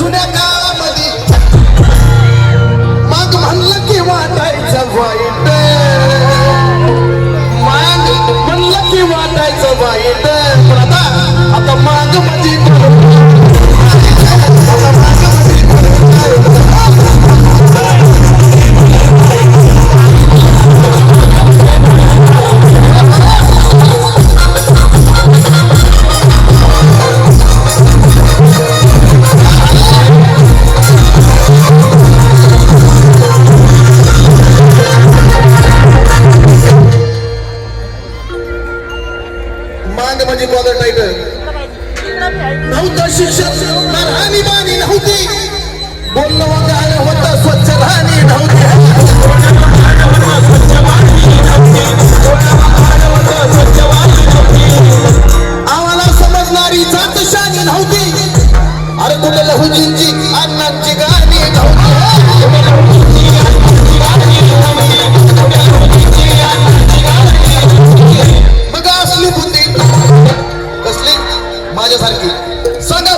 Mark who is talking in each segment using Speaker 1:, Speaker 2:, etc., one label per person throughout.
Speaker 1: जुन्या काळामध्ये. मग म्हणलं की वाटायचं वाईट. मग म्हणलं की वाटायचं वाईट. मांग म्हणजे कॉलर टायटल नव्हतं शिक्षण राहणी बाणी नव्हती. वगैरे होतं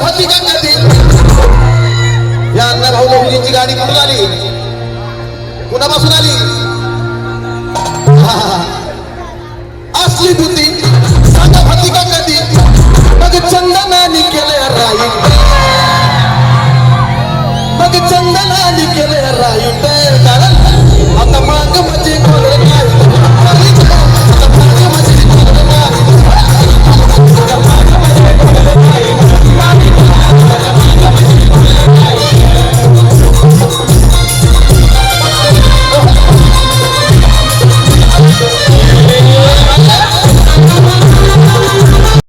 Speaker 1: होती का कधी या अण्णाभाऊ दोघींची गाडी कुठून आली? कुणापासून आली? असली भीती सांगा होती का कधी मग चंदनानी केले राई मग चंदनानी केले राई कारण